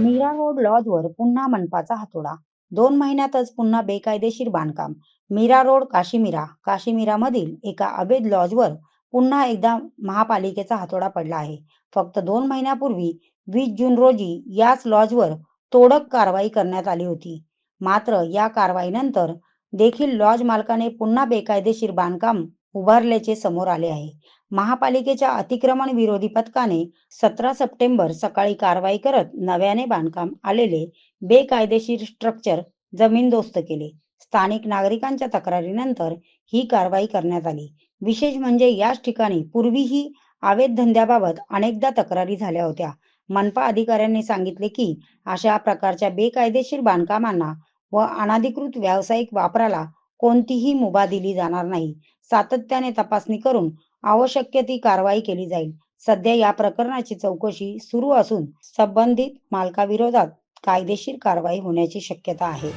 Mira road लॉजवर पुन्हा मनपाचा हातोडा. दोन महिन्यातच पुन्हा बेकायदेशीर बांधकाम. मीरा रोड काशीमीरा काशीमीरामधील एका अवैध लॉजवर पुन्हा एकदा महापालिकेचा हातोडा पडला आहे. फक्त दोन महिन्यापूर्वी वीस जून रोजी याच लॉजवर तोडक कारवाई करण्यात आली होती. मात्र या कारवाईनंतर देखील लॉज मालकाने पुन्हा बेकायदेशीर बांधकाम उभारल्याचे समोर आले आहे. महापालिकेच्या अतिक्रमण विरोधी पथकाने सतरा सप्टेंबर सकाळी कारवाई करत नव्याने बांधकाम आलेले बेकायदेशीर स्ट्रक्चर जमीनदोस्त केले. स्थानिक नागरिकांच्या तक्रारीनंतर ही कारवाई करण्यात आली. विशेष म्हणजे याच ठिकाणी पूर्वीही अवैध धंद्याबाबत अनेकदा तक्रारी झाल्या होत्या. मनपा अधिकाऱ्यांनी सांगितले की अशा प्रकारच्या बेकायदेशीर बांधकामांना व अनधिकृत व्यावसायिक वापराला कोणतीही मुभा दिली जाणार नाही. सातत्याने तपासणी करून आवश्यक ती कारवाई केली जाईल. सध्या या प्रकरणाची चौकशी सुरू असून संबंधित मालकाविरोधात कायदेशीर कारवाई होण्याची शक्यता आहे.